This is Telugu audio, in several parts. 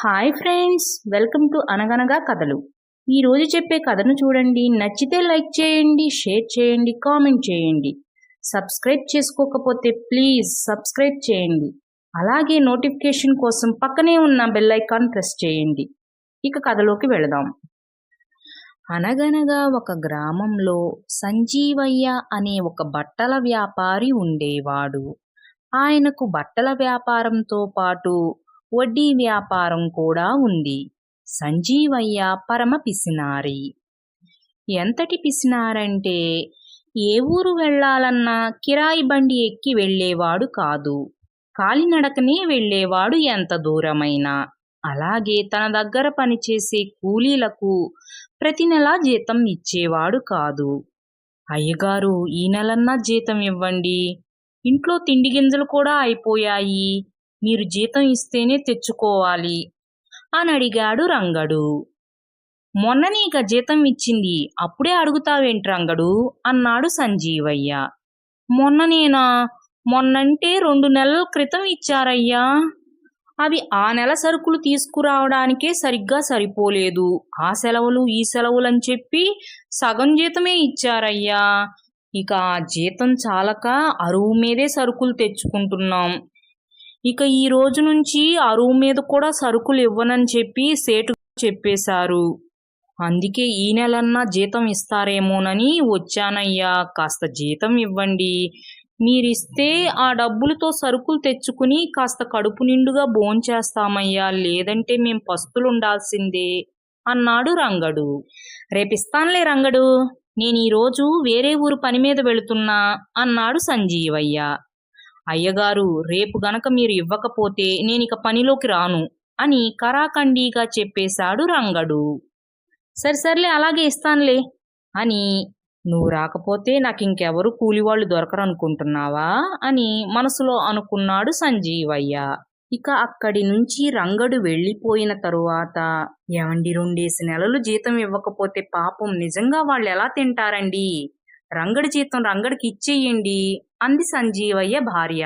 హాయ్ ఫ్రెండ్స్ వెల్కమ్ టు అనగనగా కథలు ఈరోజు చెప్పే కథను చూడండి. నచ్చితే లైక్ చేయండి షేర్ చేయండి కామెంట్ చేయండి. సబ్స్క్రైబ్ చేసుకోకపోతే ప్లీజ్ సబ్స్క్రైబ్ చేయండి. అలాగే నోటిఫికేషన్ కోసం పక్కనే ఉన్న బెల్ ఐకాన్ ప్రెస్ చేయండి. ఇక కథలోకి వెళదాం. అనగనగా ఒక గ్రామంలో సంజీవయ్య అనే ఒక బట్టల వ్యాపారి ఉండేవాడు. ఆయనకు బట్టల వ్యాపారంతో పాటు వడ్డీ వ్యాపారం కూడా ఉంది. సంజీవయ్య పరమ పిసినారి. ఎంతటి పిసినారంటే ఏ ఊరు వెళ్ళాలన్నా కిరాయి బండి ఎక్కి వెళ్ళేవాడు కాదు. కాలినడకనే వెళ్ళేవాడు ఎంత దూరమైనా. అలాగే తన దగ్గర పనిచేసే కూలీలకు ప్రతి నెలా జీతం ఇచ్చేవాడు కాదు. అయ్యగారు ఈ నెలన్నా జీతం ఇవ్వండి. ఇంట్లో తిండి గింజలు కూడా అయిపోయాయి. మీరు జీతం ఇస్తేనే తెచ్చుకోవాలి. అని అడిగాడు రంగడు. మొన్న నీక జీతం ఇచ్చింది అప్పుడే అడుగుతావేంటి రంగడు? అన్నాడు సంజీవయ్య. మొన్న నేనా? మొన్నంటే రెండు నెలల క్రితం ఇచ్చారయ్యా. అవి ఆ నెల సరుకులు తీసుకురావడానికే సరిగ్గా సరిపోలేదు. ఆ సెలవులు ఈ సెలవులని చెప్పి సగం జీతమే ఇచ్చారయ్యా. ఇక ఆ జీతం చాలక అరువు మీదే సరుకులు తెచ్చుకుంటున్నాం. ఇక ఈ రోజు నుంచి అరువు మీద కూడా సరుకులు ఇవ్వనని చెప్పి సేటు చెప్పేశారు. అందుకే ఈ నెలన్నా జీతం ఇస్తారేమోనని వచ్చానయ్యా కాస్త జీతం ఇవ్వండి. మీరిస్తే ఆ డబ్బులతో సరుకులు తెచ్చుకుని కాస్త కడుపు నిండుగా భోంచేస్తామయ్యా లేదంటే మేం పస్తులుండాల్సిందే అన్నాడు రంగడు. రేపిస్తానులే రంగడు నేను ఈరోజు వేరే ఊరు పని మీద వెళుతున్నా అన్నాడు సంజీవయ్య. అయ్యగారు రేపు గనక మీరు ఇవ్వకపోతే నేనిక పనిలోకి రాను అని కరాఖండీగా చెప్పేశాడు రంగడు. సరే సర్లే అలాగే ఇస్తానులే అని నువ్వు రాకపోతే నాకు ఇంకెవరు కూలివాళ్ళు దొరకరనుకుంటున్నావా అని మనసులో అనుకున్నాడు సంజీవయ్య. ఇక అక్కడి నుంచి రంగడు వెళ్ళిపోయిన తరువాత ఏమండి రెండేసి నెలలు జీతం ఇవ్వకపోతే పాపం నిజంగా వాళ్ళు ఎలా తింటారండి? రంగడి జీతం రంగడికి ఇచ్చేయండి అంది సంజీవయ్య భార్య.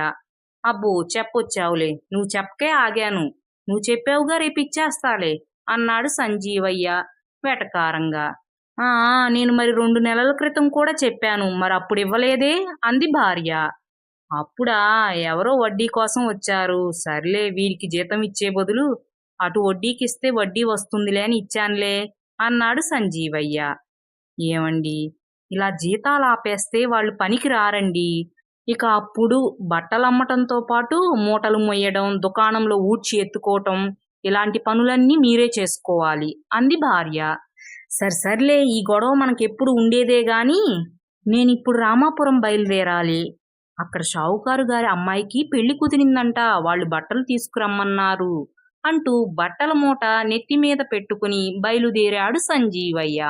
అబ్బో చెప్పొచ్చావులే. నువ్వు చెప్పకే ఆగాను. నువ్వు చెప్పావుగా రేపు ఇచ్చేస్తాలే అన్నాడు సంజీవయ్య వెటకారంగా. ఆ నేను మరి రెండు నెలల క్రితం కూడా చెప్పాను మరి అప్పుడు ఇవ్వలేదే? అంది భార్య. అప్పుడా ఎవరో వడ్డీ కోసం వచ్చారు. సర్లే వీరికి జీతం ఇచ్చే బదులు అటు వడ్డీకి ఇస్తే వడ్డీ వస్తుందిలే అని ఇచ్చానులే అన్నాడు సంజీవయ్య. ఏమండి? ఇలా జీతాలు ఆపేస్తే వాళ్ళు పనికి రారండి. ఇక అప్పుడు బట్టలు అమ్మటంతో పాటు మూటలు మొయ్యడం దుకాణంలో ఊడ్చి ఎత్తుకోవటం ఇలాంటి పనులన్నీ మీరే చేసుకోవాలి అంది భార్య. సరే సర్లే ఈ గొడవ మనకెప్పుడు ఉండేదే గాని నేనిప్పుడు రామాపురం బయలుదేరాలి. అక్కడ షావుకారు గారి అమ్మాయికి పెళ్ళి కుదిరిందంట వాళ్ళు బట్టలు తీసుకురమ్మన్నారు అంటూ బట్టల మూట నెత్తి మీద పెట్టుకుని బయలుదేరాడు సంజీవయ్య.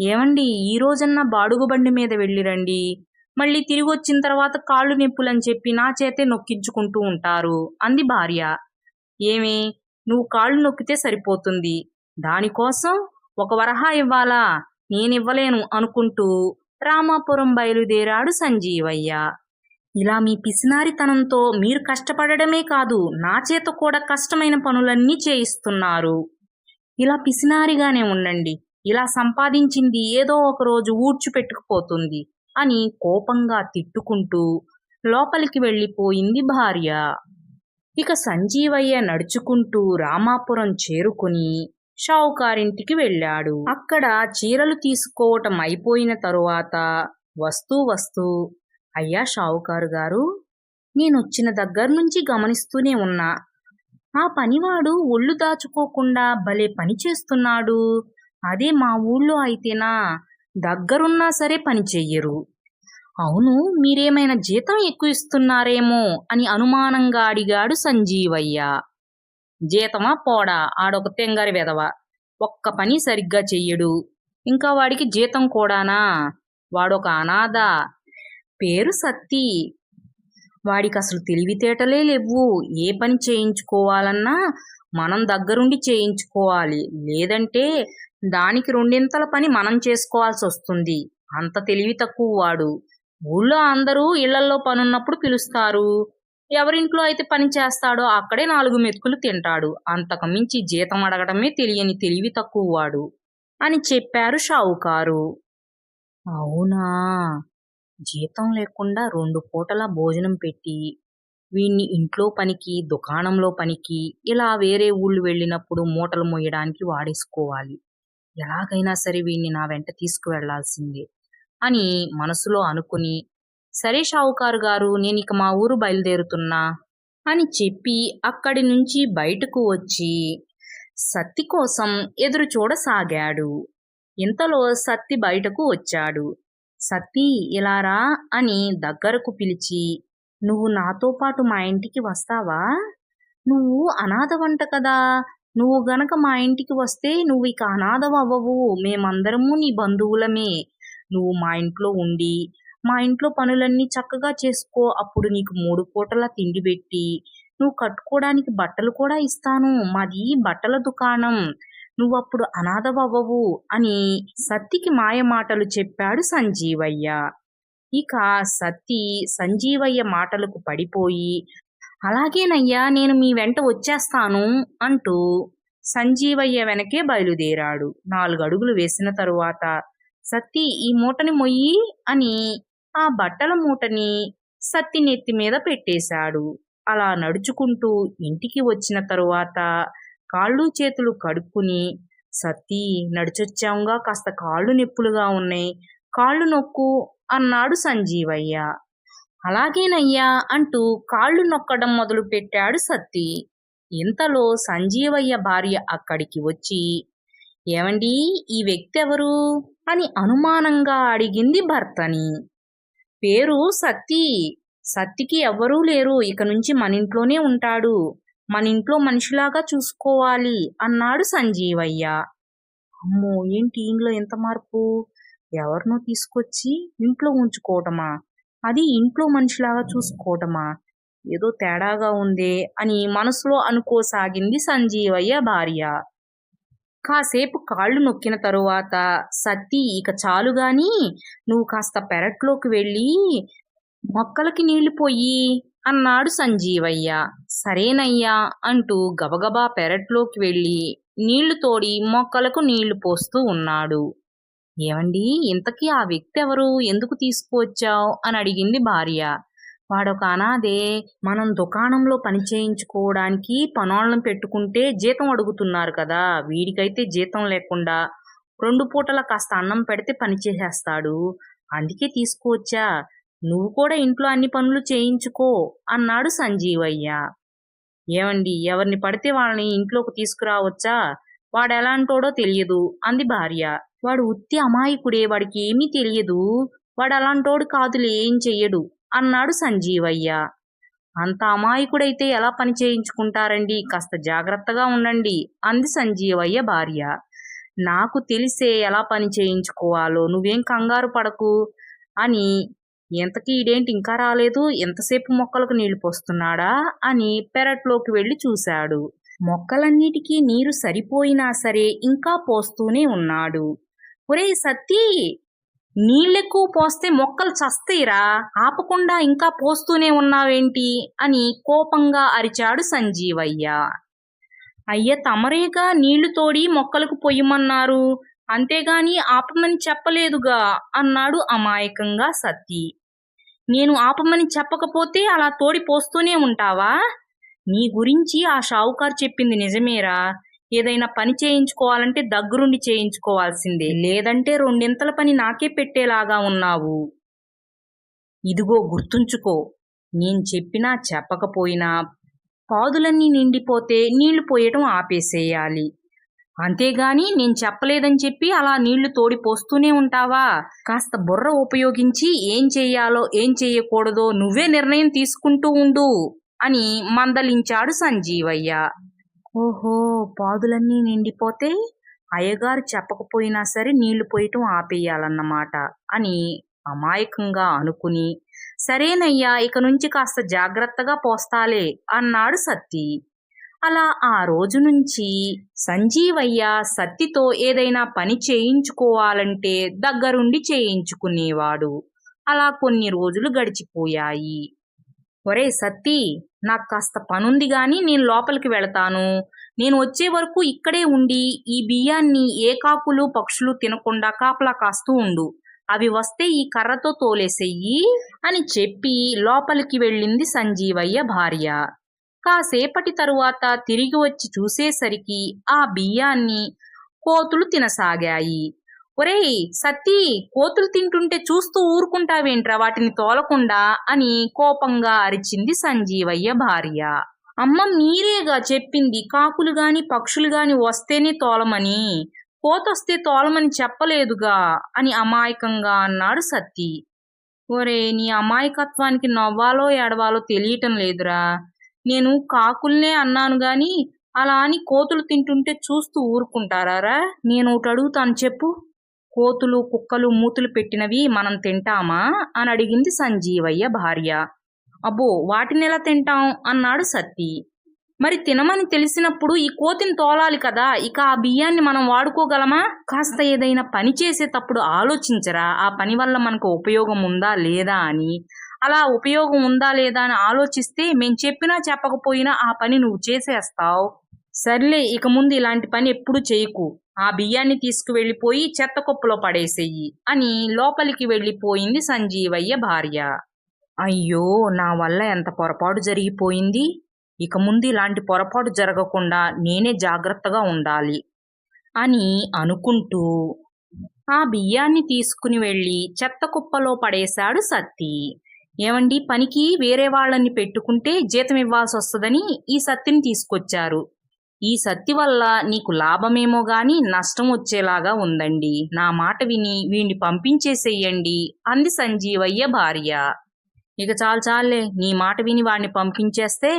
ఏమండి ఈ రోజన్నా బాడుగు బండి మీద వెళ్ళిరండి. మళ్ళీ తిరిగి వచ్చిన తర్వాత కాళ్ళు నొప్పులని చెప్పి నా చేతే నొక్కించుకుంటూ ఉంటారు. అంది భార్య. ఏమి నువ్వు కాళ్ళు నొక్కితే సరిపోతుంది. దానికోసం ఒక వరహా ఇవ్వాలా? నేనివ్వలేను అనుకుంటూ రామాపురం బయలుదేరాడు సంజీవయ్య. ఇలా మీ పిసినారితనంతో మీరు కష్టపడడమే కాదు నా చేత కూడా కష్టమైన పనులన్నీ చేయిస్తున్నారు. ఇలా పిసినారిగానే ఉండండి. ఇలా సంపాదించింది ఏదో ఒక రోజు ఊడ్చిపెట్టుకుపోతుంది అని కోపంగా తిట్టుకుంటూ లోపలికి వెళ్ళిపోయింది భార్య. ఇక సంజీవయ్య నడుచుకుంటూ రామాపురం చేరుకుని షావుకారింటికి వెళ్ళాడు. అక్కడ చీరలు తీసుకోవటం అయిపోయిన తరువాత వస్తూ వస్తూ అయ్యా షావుకారు గారు నేనొచ్చిన దగ్గర నుంచి గమనిస్తూనే ఉన్నా. ఆ పనివాడు ఒళ్ళు దాచుకోకుండా భలే పని చేస్తున్నాడు. అదే మా ఊళ్ళో అయితేనా దగ్గరున్నా సరే పని చెయ్యరు. అవును మీరేమైనా జీతం ఎక్కువ ఇస్తున్నారేమో అని అనుమానంగా అడిగాడు సంజీవయ్య. జీతమా పోడా? ఆడొక తెంగారి వెదవ ఒక్క పని సరిగ్గా చెయ్యడు. ఇంకా వాడికి జీతం కూడానా? వాడొక అనాథ. పేరు సత్తి. వాడికి అసలు తెలివితేటలే లేవు ఏ పని చేయించుకోవాలన్నా మనం దగ్గరుండి చేయించుకోవాలి. లేదంటే దానికి రెండింతల పని మనం చేసుకోవాల్సి వస్తుంది. అంత తెలివి తక్కువ వాడు. ఊళ్ళో అందరూ ఇళ్ళల్లో పనున్నప్పుడు పిలుస్తారు. ఎవరింట్లో అయితే పని చేస్తాడో అక్కడే నాలుగు మెతుకులు తింటాడు. అంతకు మించి జీతం అడగడమే తెలియని తెలివి తక్కువ వాడు అని చెప్పారు షావుకారు. అవునా? జీతం లేకుండా రెండు పూటల భోజనం పెట్టి వీణ్ణి ఇంట్లో పనికి దుకాణంలో పనికి ఇలా వేరే ఊళ్ళు వెళ్ళినప్పుడు మూటలు మోయడానికి వాడేసుకోవాలి. ఎలాగైనా సరే వీణ్ణి నా వెంట తీసుకువెళ్ళాల్సిందే అని మనసులో అనుకుని సరే షావుకారు గారు నేను ఇక మా ఊరు బయలుదేరుతున్నా అని చెప్పి అక్కడి నుంచి బయటకు వచ్చి సత్తి కోసం ఎదురు చూడసాగాడు. ఇంతలో సత్తి బయటకు వచ్చాడు. సత్తి ఇలా రా అని దగ్గరకు పిలిచి నువ్వు నాతో పాటు మా ఇంటికి వస్తావా? నువ్వు అనాథవంట కదా నువ్వు గనక మా ఇంటికి వస్తే నువ్వు ఇక అనాథం అవ్వవు. మేమందరము నీ బంధువులమే. నువ్వు మా ఇంట్లో ఉండి మా ఇంట్లో పనులన్నీ చక్కగా చేసుకో. అప్పుడు నీకు మూడు పూటల తిండి పెట్టి నువ్వు కట్టుకోవడానికి బట్టలు కూడా ఇస్తాను. మాది బట్టల దుకాణం. నువ్వు అప్పుడు అనాథవవ్వవు అని సత్తికి మాయ మాటలు చెప్పాడు సంజీవయ్య. ఇక సత్తి సంజీవయ్య మాటలకు పడిపోయి అలాగేనయ్యా నేను మీ వెంట వచ్చేస్తాను అంటూ సంజీవయ్య వెనకే బయలుదేరాడు. నాలుగు అడుగులు వేసిన తరువాత సత్తి ఈ మూటని మొయ్యి అని ఆ బట్టల మూటని సత్తి నెత్తి మీద పెట్టేశాడు. అలా నడుచుకుంటూ ఇంటికి వచ్చిన తరువాత కాళ్ళు చేతులు కడుక్కుని సత్తి నడిచొచ్చాంగా కాస్త కాళ్ళు నొప్పులుగా ఉన్నాయి. కాళ్ళు నొక్కు అన్నాడు సంజీవయ్య. అలాగేనయ్యా అంటూ కాళ్ళు నొక్కడం మొదలు పెట్టాడు సత్తి. ఇంతలో సంజీవయ్య భార్య అక్కడికి వచ్చి ఏమండి ఈ వ్యక్తి ఎవరు అని అనుమానంగా అడిగింది భర్తని. పేరు సత్తి. సత్తికి ఎవ్వరూ లేరు. ఇక నుంచి మన ఇంట్లోనే ఉంటాడు. మన ఇంట్లో మనిషిలాగా చూసుకోవాలి అన్నాడు సంజీవయ్య. అమ్మో ఏంటి ఇంట్లో ఎంత మార్పు? ఎవరినో తీసుకొచ్చి ఇంట్లో ఉంచుకోవటమా? అది ఇంట్లో మనిషిలాగా చూసుకోవటమా? ఏదో తేడాగా ఉందే అని మనసులో అనుకోసాగింది సంజీవయ్య భార్య. కాసేపు కాళ్ళు నొక్కిన తరువాత సత్తి ఇక చాలు గాని నువ్వు కాస్త పెరట్లోకి వెళ్ళి మొక్కలకి నీళ్ళు పోయి అన్నాడు సంజీవయ్య. సరేనయ్యా అంటూ గబగబా పెరట్లోకి వెళ్ళి నీళ్ళు తోడి మొక్కలకు నీళ్ళు పోస్తూ ఉన్నాడు. ఏమండి ఇంతకీ ఆ వ్యక్తి ఎవరు ఎందుకు తీసుకువచ్చావు? అని అడిగింది భార్య. వాడొక అనాథే మనం దుకాణంలో పని చేయించుకోవడానికి పనోళ్ళని పెట్టుకుంటే జీతం అడుగుతున్నారు కదా వీడికైతే జీతం లేకుండా రెండు పూటల కాస్త అన్నం పెడితే పని చేసేస్తాడు. అందుకే తీసుకువచ్చా? నువ్వు కూడా ఇంట్లో అన్ని పనులు చేయించుకో అన్నాడు సంజీవయ్య. ఏమండి ఎవరిని పడితే వాళ్ళని ఇంట్లోకి తీసుకురావచ్చా? వాడెలాంటోడో తెలియదు అంది భార్య. వాడు ఉత్తి అమాయకుడే వాడికి ఏమీ తెలియదు. వాడు అలాంటోడు కాదులే ఏం చెయ్యడు అన్నాడు సంజీవయ్య. అంత అమాయకుడైతే ఎలా పని చేయించుకుంటారండి? కాస్త జాగ్రత్తగా ఉండండి అంది సంజీవయ్య భార్య. నాకు తెలిసే ఎలా పని చేయించుకోవాలో నువ్వేం కంగారు పడకు అని. ఎంతకీ ఇదేంటి ఇంకా రాలేదు? ఎంతసేపు మొక్కలకు నీళ్ళు పోస్తున్నాడా అని పెరట్లోకి వెళ్ళి చూశాడు. మొక్కలన్నిటికీ నీరు సరిపోయినా సరే ఇంకా పోస్తూనే ఉన్నాడు. ఒరే సతీ నీళ్ళెక్కువ పోస్తే మొక్కలు చస్తాయిరా ఆపకుండా ఇంకా పోస్తూనే ఉన్నావేంటి? అని కోపంగా అరిచాడు సంజీవయ్య. అయ్య తమరేగా నీళ్ళు తోడి మొక్కలకు పొయ్యమన్నారు? అంతేగాని ఆపమని చెప్పలేదుగా అన్నాడు అమాయకంగా సత్తి నేను ఆపమని చెప్పకపోతే అలా తోడి పోస్తూనే ఉంటావా? నీ గురించి ఆ షావుకారు చెప్పింది నిజమేరా? ఏదైనా పని చేయించుకోవాలంటే దగ్గరుండి చేయించుకోవాల్సిందే. లేదంటే రెండింతల పని నాకే పెట్టేలాగా ఉన్నావు. ఇదిగో గుర్తుంచుకో నేను చెప్పినా చెప్పకపోయినా పాదులన్నీ నిండిపోతే నీళ్ళు పోయటం ఆపేసేయాలి. అంతేగాని నేను చెప్పలేదని చెప్పి అలా నీళ్ళు తోడి పోస్తూనే ఉంటావా? కాస్త బుర్ర ఉపయోగించి ఏం చెయ్యాలో ఏం చెయ్యకూడదో నువ్వే నిర్ణయం తీసుకుంటూ ఉండు అని మందలించాడు సంజీవయ్య. ఓహో పాదులన్నీ నిండిపోతే అయ్యగారు చెప్పకపోయినా సరే నీళ్ళు పోయటం ఆపేయాలన్నమాట అని అమాయకంగా అనుకుని సరేనయ్యా ఇక నుంచి కాస్త జాగ్రత్తగా పోస్తాలే అన్నాడు సత్తి. అలా ఆ రోజు నుంచి సంజీవయ్య సత్తితో ఏదైనా పని చేయించుకోవాలంటే దగ్గరుండి చేయించుకునేవాడు. అలా కొన్ని రోజులు గడిచిపోయాయి. ఒరే సత్తి నాకు కాస్త పనుంది గాని నేను లోపలికి వెళతాను. నేను వచ్చే వరకు ఇక్కడే ఉండి ఈ బియ్యాన్ని ఏ కాకులు పక్షులు తినకుండా కాపలా కాస్తూ ఉండు. అవి వస్తే ఈ కర్రతో తోలేసెయ్యి అని చెప్పి లోపలికి వెళ్ళింది సంజీవయ్య భార్య. కాసేపటి తరువాత తిరిగి వచ్చి చూసేసరికి ఆ బియ్యాన్ని కోతులు తినసాగాయి. ఒరేయ్ సతీ కోతులు తింటుంటే చూస్తూ ఊరుకుంటావేంట్రా వాటిని తోలకుండా అని కోపంగా అరిచింది సంజీవయ్య భార్య. అమ్మ మీరేగా చెప్పింది కాకులు గాని పక్షులు గాని వస్తేనే తోలమని. కోతొస్తే తోలమని చెప్పలేదుగా అని అమాయకంగా అన్నాడు సత్తి ఒరే నీ అమాయకత్వానికి నవ్వాలో ఎడవాలో తెలియటం లేదురా. నేను కాకుల్నే అన్నాను గాని అలా అని కోతులు తింటుంటే చూస్తూ ఊరుకుంటారా నేను ఒకటి అడుగుతాను చెప్పు. కోతులు కుక్కలు మూతులు పెట్టినవి మనం తింటామా? అని అడిగింది సంజీవయ్య భార్య. అబ్బో వాటిని ఎలా తింటాం? అన్నాడు సత్తి. మరి తినమని తెలిసినప్పుడు ఈ కోతిని తోలాలి కదా ఇక ఆ బియ్యాన్ని మనం వాడుకోగలమా? కాస్త ఏదైనా పని చేసేటప్పుడు ఆలోచించరా ఆ పని వల్ల మనకు ఉపయోగం ఉందా లేదా అని. అలా ఉపయోగం ఉందా లేదా అని ఆలోచిస్తే మేం చెప్పినా చెప్పకపోయినా ఆ పని నువ్వు చేసేస్తావు. సర్లే ఇక ముందు ఇలాంటి పని ఎప్పుడు చేయకు. ఆ బియ్యాన్ని తీసుకువెళ్ళిపోయి చెత్త కుప్పలో పడేసేయి అని లోపలికి వెళ్ళిపోయింది సంజీవయ్య భార్య. అయ్యో నా వల్ల ఎంత పొరపాటు జరిగిపోయింది? ఇక ముందు ఇలాంటి పొరపాటు జరగకుండా నేనే జాగ్రత్తగా ఉండాలి అని అనుకుంటూ ఆ బియ్యాన్ని తీసుకుని వెళ్ళి చెత్త కుప్పలో పడేశాడు సత్తి. ఏమండి పనికి వేరే వాళ్ళని పెట్టుకుంటే జీతం ఇవ్వాల్సి వస్తుందని ఈ సత్తిని తీసుకొచ్చారు. ఈ సత్తి వల్ల నీకు లాభమేమో గాని నష్టం వచ్చేలాగా ఉందండి. నా మాట విని వీణ్ణి పంపించేసేయండి అంది సంజీవయ్య భార్య. ఇక చాలు చాలే నీ మాట విని వాడిని పంపించేస్తే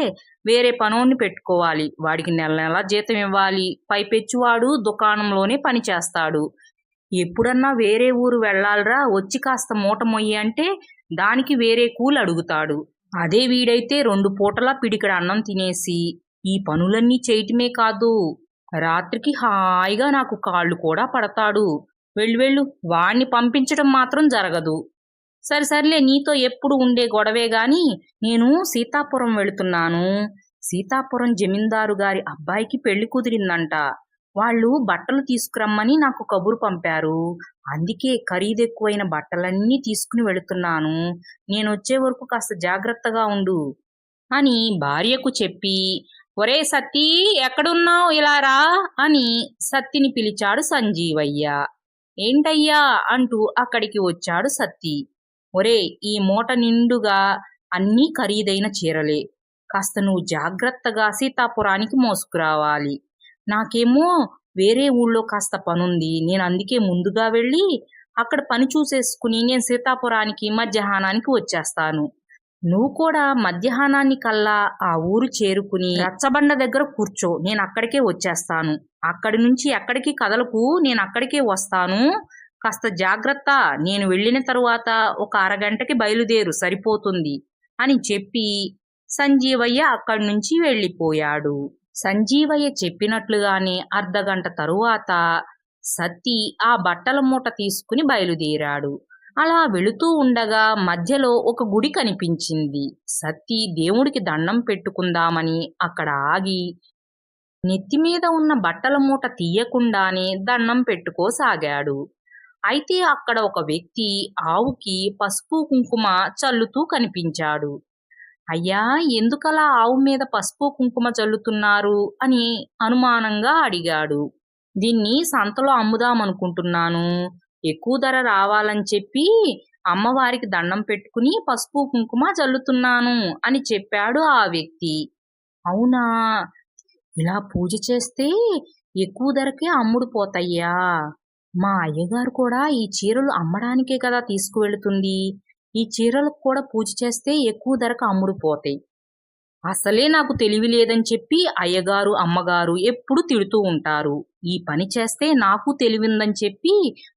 వేరే పనోన్ని పెట్టుకోవాలి. వాడికి నెల నెల జీతం ఇవ్వాలి. పైపెచ్చువాడు దుకాణంలోనే పని చేస్తాడు. ఎప్పుడన్నా వేరే ఊరు వెళ్ళాలరా వచ్చి కాస్త మూట మొయ్యి అంటే దానికి వేరే కూలి అడుగుతాడు అదే వీడైతే రెండు పూటలా పిడికడ అన్నం తినేసి ఈ పనులన్నీ చేయటమే కాదు. రాత్రికి హాయిగా నాకు కాళ్ళు కూడా పడతాడు. వెళ్ళు వెళ్ళు. వాణ్ణి పంపించడం మాత్రం జరగదు. సరే సర్లే. నీతో ఎప్పుడు ఉండే గొడవే గాని నేను సీతాపురం వెళుతున్నాను. సీతాపురం జమీందారు గారి అబ్బాయికి పెళ్ళి కుదిరిందంట. వాళ్ళు బట్టలు తీసుకురమ్మని నాకు కబురు పంపారు. అందుకే ఖరీదెక్కువైన బట్టలన్నీ తీసుకుని వెళుతున్నాను. నేను వచ్చే వరకు కాస్త జాగ్రత్తగా ఉండు అని భార్యకు చెప్పి ఒరే సతీ ఎక్కడున్నావు ఇలా రా అని సత్తిని పిలిచాడు సంజీవయ్య. ఏంటయ్యా అంటూ అక్కడికి వచ్చాడు సత్తి. ఒరే ఈ మూట నిండుగా అన్నీ ఖరీదైన చీరలే. కాస్త నువ్వు జాగ్రత్తగా సీతాపురానికి మోసుకురావాలి. నాకేమో వేరే ఊళ్ళో కాస్త పనుంది. నేను అందుకే ముందుగా వెళ్ళి అక్కడ పని చూసేసుకుని నేను సీతాపురానికి మధ్యాహ్నానికి వచ్చేస్తాను. నువ్వు కూడా మధ్యాహ్నాన్ని కల్లా ఆ ఊరు చేరుకుని రచ్చబండ దగ్గర కూర్చో. నేను అక్కడికే వచ్చేస్తాను. అక్కడి నుంచి ఎక్కడికి కదలకు నేను అక్కడికే వస్తాను. కాస్త జాగ్రత్త. నేను వెళ్ళిన తరువాత ఒక అరగంటకి బయలుదేరు. సరిపోతుంది అని చెప్పి సంజీవయ్య అక్కడి నుంచి వెళ్ళిపోయాడు. సంజీవయ్య చెప్పినట్లుగానే అర్ధగంట తరువాత సత్తి ఆ బట్టల మూట తీసుకుని బయలుదేరాడు. అలా వెళుతూ ఉండగా మధ్యలో ఒక గుడి కనిపించింది. సత్తి దేవుడికి దండం పెట్టుకుందామని అక్కడ ఆగి నెత్తి మీద ఉన్న బట్టల మూట తీయకుండానే దండం పెట్టుకోసాగాడు. అయితే అక్కడ ఒక వ్యక్తి ఆవుకి పసుపు కుంకుమ చల్లుతూ కనిపించాడు. అయ్యా ఎందుకలా ఆవు మీద పసుపు కుంకుమ చల్లుతున్నారు? అని అనుమానంగా అడిగాడు. దీన్ని సంతలో అమ్ముదామనుకుంటున్నాను. ఎక్కువ ధర రావాలని చెప్పి అమ్మవారికి దండం పెట్టుకుని పసుపు కుంకుమ చల్లుతున్నాను అని చెప్పాడు ఆ వ్యక్తి. అవునా? ఇలా పూజ చేస్తే ఎక్కువ ధరకే అమ్ముడు పోతాయ్యా. మా అయ్యగారు కూడా ఈ చీరలు అమ్మడానికే కదా తీసుకువెళుతుంది. ఈ చీరలకు కూడా పూజ చేస్తే ఎక్కువ ధరకు అమ్ముడు పోతాయి. అసలే నాకు తెలివి లేదని చెప్పి అయ్యగారు అమ్మగారు ఎప్పుడు తిడుతూ ఉంటారు. ఈ పని చేస్తే నాకు తెలివిందని చెప్పి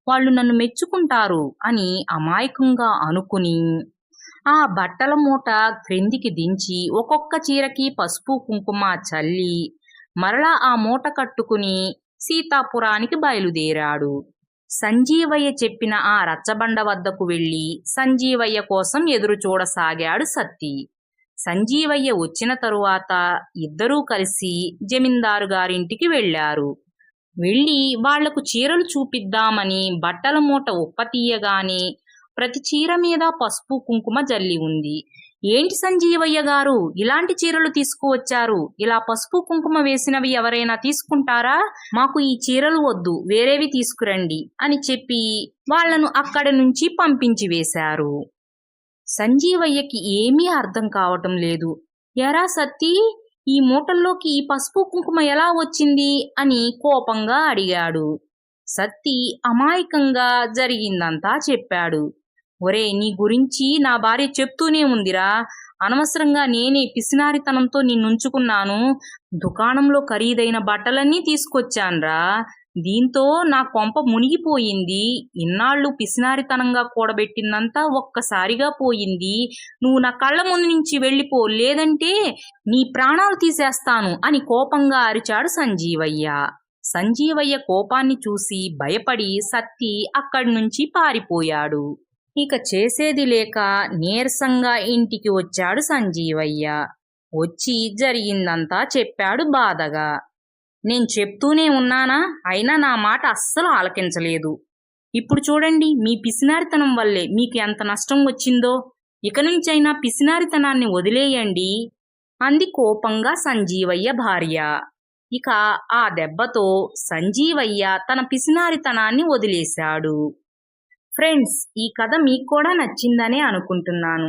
వాళ్ళు నన్ను మెచ్చుకుంటారు అని అమాయకంగా అనుకుని ఆ బట్టల మూట క్రిందికి దించి ఒక్కొక్క చీరకి పసుపు కుంకుమ చల్లి మరలా ఆ మూట కట్టుకుని సీతాపురానికి బయలుదేరాడు. సంజీవయ్య చెప్పిన ఆ రచ్చబండ వద్దకు వెళ్ళి సంజీవయ్య కోసం ఎదురు చూడసాగాడు సత్తి. సంజీవయ్య వచ్చిన తరువాత ఇద్దరూ కలిసి జమీందారు గారింటికి వెళ్ళారు. వెళ్ళి వాళ్ళకు చీరలు చూపిద్దామని బట్టల మూట ఉప్పతీయగానే ప్రతి చీర మీద పసుపు కుంకుమ జల్లి ఉంది. ఏంటి సంజీవయ్య గారు ఇలాంటి చీరలు తీసుకువచ్చారు? ఇలా పసుపు కుంకుమ వేసినవి ఎవరైనా తీసుకుంటారా? మాకు ఈ చీరలు వద్దు వేరేవి తీసుకురండి అని చెప్పి వాళ్ళను అక్కడి నుంచి పంపించి వేశారు. సంజీవయ్యకి ఏమీ అర్థం కావటం లేదు. ఎరా సత్తి ఈ మూటల్లోకి ఈ పసుపు కుంకుమ ఎలా వచ్చింది? అని కోపంగా అడిగాడు. సత్తి అమాయకంగా జరిగిందంతా చెప్పాడు. ఒరే నీ గురించి నా భార్య చెప్తూనే ఉందిరా. అనవసరంగా నేనే పిసినారితనంతో నిన్నుంచుకున్నాను. దుకాణంలో ఖరీదైన బట్టలన్నీ తీసుకొచ్చాన్రా. దీంతో నా కొంప మునిగిపోయింది. ఇన్నాళ్ళు పిసినారితనంగా కూడబెట్టిందంతా ఒక్కసారిగా పోయింది. నువ్వు నా కళ్ళ ముందు నుంచి వెళ్ళిపో లేదంటే నీ ప్రాణాలు తీసేస్తాను అని కోపంగా అరిచాడు సంజీవయ్య. సంజీవయ్య కోపాన్ని చూసి భయపడి సత్తి అక్కడి నుంచి పారిపోయాడు. ఇక చేసేది లేక నీరసంగా ఇంటికి వచ్చాడు సంజీవయ్య. వచ్చి జరిగిందంతా చెప్పాడు బాధగా. నేను చెప్తూనే ఉన్నానా? అయినా నా మాట అస్సలు ఆలకించలేదు. ఇప్పుడు చూడండి మీ పిసినారితనం వల్లే మీకు ఎంత నష్టం వచ్చిందో. ఇక నుంచైనా పిసినారితనాన్ని వదిలేయండి. అంది కోపంగా సంజీవయ్య భార్య. ఇక ఆ దెబ్బతో సంజీవయ్య తన పిసినారితనాన్ని వదిలేశాడు. ఫ్రెండ్స్ ఈ కథ మీకు కూడా నచ్చిందనే అనుకుంటున్నాను.